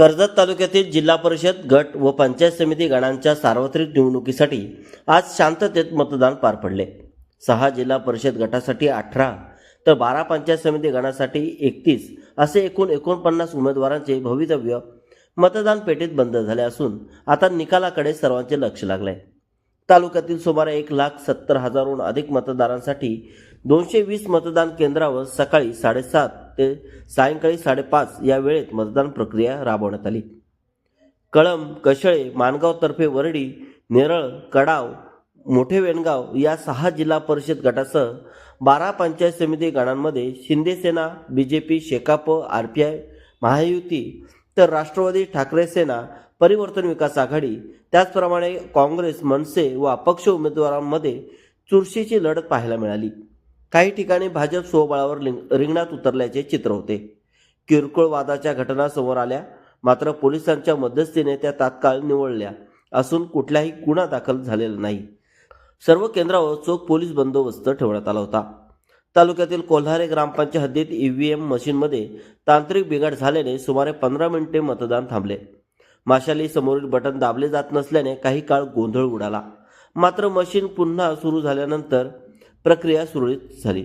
कर्जत तालुक्यातील जिल्हा परिषद गट व पंचायत समिती गणांच्या सार्वत्रिक निवडणुकीसाठी आज शांततेत मतदान पार पडले. सहा जिल्हा परिषद गटासाठी अठरा तर बारा पंचायत समिती गणासाठी एकतीस असे एकूण एकोणपन्नास उमेदवारांचे भवितव्य मतदान पेटीत बंद झाले असून आता निकालाकडे सर्वांचे लक्ष लागले. तालुक्यातील सुमारे एक लाख सत्तर हजारहून अधिक मतदारांसाठी दोनशे वीस मतदान केंद्रावर सकाळी साडेसात ते सायंकाळी साडेपाच या वेळेत मतदान प्रक्रिया राबवण्यात आली. कळंब कशळे माणगाव तर्फे वरडी नेरळ कडाव मोठे वेणगाव या सहा जिल्हा परिषद गटासह बारा पंचायत समिती गणांमध्ये Shinde Sena B J P Shekap R P I Mahayuti तर राष्ट्रवादी ठाकरे सेना परिवर्तन विकास आघाडी त्याचप्रमाणे काँग्रेस मनसे व अपक्ष उमेदवारांमध्ये चुरशीची लढत पाहायला मिळाली. काही ठिकाणी भाजप स्वबळावर लिंग- रिंगणात उतरल्याचे चित्र होते. किरकोळ वादाच्या घटना समोर आल्या. मात्र पोलिसांच्या मध्यस्थीने त्या तात्काळ निवळल्या असून कुठल्याही गुन्हा दाखल झालेला नाही. सर्व केंद्रावर चोख पोलीस बंदोबस्त ठेवण्यात आला होता. तालुक्यातील कोल्हारे ग्रामपंचायत हद्दीत ईव्हीएम मशीनमध्ये तांत्रिक बिघाड झाल्याने सुमारे पंधरा मिनिटे मतदान थांबले. माशाली समोरील बटन दाबले जात नसल्याने काही काळ गोंधळ उडाला. मात्र मशीन पुन्हा सुरू झाल्यानंतर प्रक्रिया सुरळीत झाली.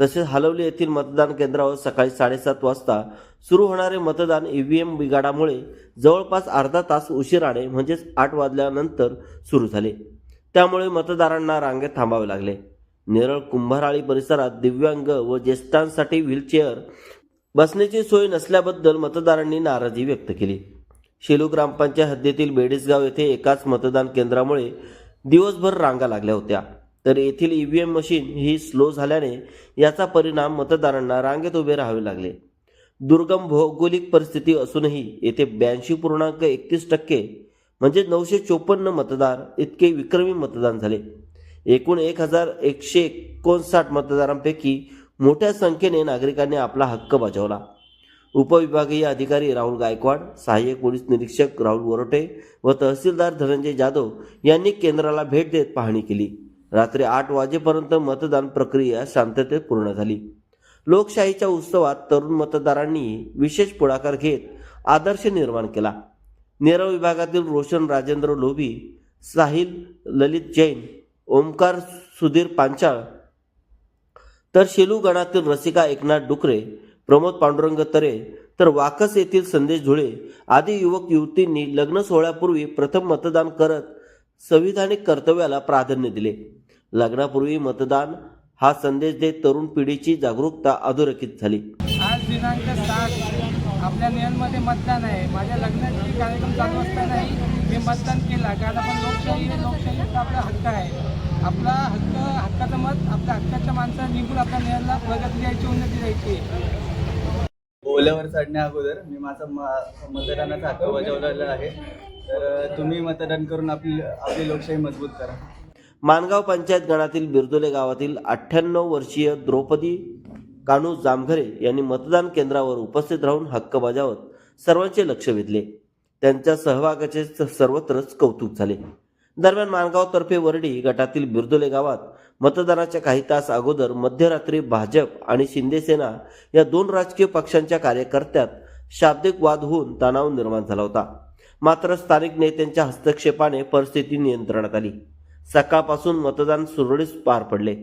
तसेच हलवली येथील मतदान केंद्रावर सकाळी साडेसात वाजता सुरू होणारे मतदान ईव्हीएम बिघाडामुळे जवळपास अर्धा तास उशिराने म्हणजेच आठ वाजल्यानंतर सुरू झाले. त्यामुळे मतदारांना रांगेत थांबावे लागले. नेरळ कुंभाराळी परिसरात दिव्यांग व ज्येष्ठांसाठी व्हीलचेअर बसण्याची सोय नसल्याबद्दल मतदारांनी नाराजी व्यक्त केली. शेलू ग्रामपंचायत हद्दीतील बेडीसगाव येथे एकाच मतदान केंद्रामुळे दिवसभर रांगा लागल्या होत्या. तर येथील ई व्ही एम मशीन ही स्लो झाल्याने याचा परिणाम मतदारांना रांगेत उभे राहावे लागले. दुर्गम भौगोलिक परिस्थिती असूनही येथे ब्याऐंशी पूर्णांक एकतीस टक्के म्हणजे नऊशे चोपन्न मतदार इतके विक्रमी मतदान झाले. एकूण एक हजार एकशे एकोणसाठ मतदारांपैकी मोठ्या संख्येने नागरिकांनी आपला हक्क बजावला. उपविभागीय अधिकारी राहुल गायकवाड सहाय्यक पोलीस निरीक्षक राहुल वरोटे व तहसीलदार धनंजय जाधव यांनी केंद्राला भेट देत पाहणी केली. रात्री आठ वाजेपर्यंत मतदान प्रक्रिया शांततेत पूर्ण झाली. लोकशाहीच्या उत्सवात तरुण मतदारांनी विशेष पुढाकार घेत आदर्श निर्माण केला. नेरळ विभागातील रोशन राजेंद्र लोभी साहिल ललित जैन ओमकार सुधीर पांचाळ तर शेलू गणातील रसिका एकनाथ डुकरे प्रमोद पांडुरंग तरे तर वाकस येथील संदेश धुळे आदी युवक युवतींनी लग्न सोहळ्यापूर्वी प्रथम मतदान करत संविधानिक कर्तव्याला प्राधान्य दिले. लग्नापूर्वी मतदान हा संदेश देत तरुण पिढीची जागरूकता अधोरेखित झाली. आज दिनांक सात. आपल्या नियममध्ये मतदान आहे. माझ्या लग्नाची कार्यक्रम चालू असतानाही मी मतदान केला. कारण आपण लोकशाही आहे लोकशाहीचा आपला हक्क आहे. आपला हक्क हक्काचं मत आपल्या हक्काच्या माणसाला निघून आपल्या नियमला प्रगती द्यायची उन्नती द्यायची. ओल्यावर चढण्या अगोदर मी माझा म- मतदानाचा हक्क बजावलेला आहे. तर तुम्ही मतदान करून आपली आपली लोकशाही मजबूत करा. मानगाव पंचायत गणातील बिरदोले गावातील अठ्ठ्याण्णव वर्षीय द्रौपदी कानू जामघरे यांनी मतदान केंद्रावर उपस्थित राहून हक्क बजावत सर्वांचे लक्ष वेधले. त्यांच्या सहभागाचे स- सर्वत्रच कौतुक झाले. दरम्यान मानगाव तर्फे वरडी गटातील बिरदोले गावात मतदानाच्या काही तास अगोदर मध्यरात्री भाजप आणि शिंदेसेना या दोन राजकीय पक्षांच्या कार्यकर्त्यात शाब्दिक वाद होऊन तणाव निर्माण झाला होता. मात्र स्थानिक नेत्यांच्या हस्तक्षेपाने परिस्थिती नियंत्रणात आली. सकाळपासून मतदान सुरळीत पार पडले.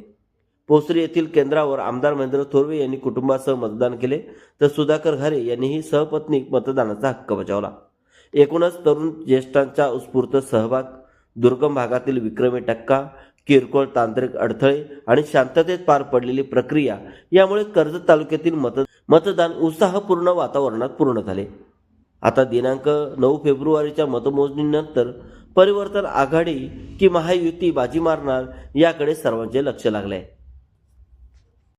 पोसरी येथील केंद्रावर आमदार महेंद्र थोरवे यांनी कुटुंबासह मतदान केले तर सुधाकर घरे यांनीही सहपत्नी मतदानाचा हक्क बजावला. एकूणच तरुण ज्येष्ठांचा उत्स्फूर्त सहभाग दुर्गम भागातील विक्रमी टक्का किरकोळ तांत्रिक अडथळे आणि शांततेत पार पडलेली प्रक्रिया यामुळे कर्जत तालुक्यातील मत मतदान उत्साहपूर्ण वातावरणात पूर्ण झाले. आता दिनांक नऊ फेब्रुवारीच्या मतमोजणीनंतर परिवर्तन आघाडी की महायुती बाजी मारणार याकडे सर्वांचे लक्ष लागले आहे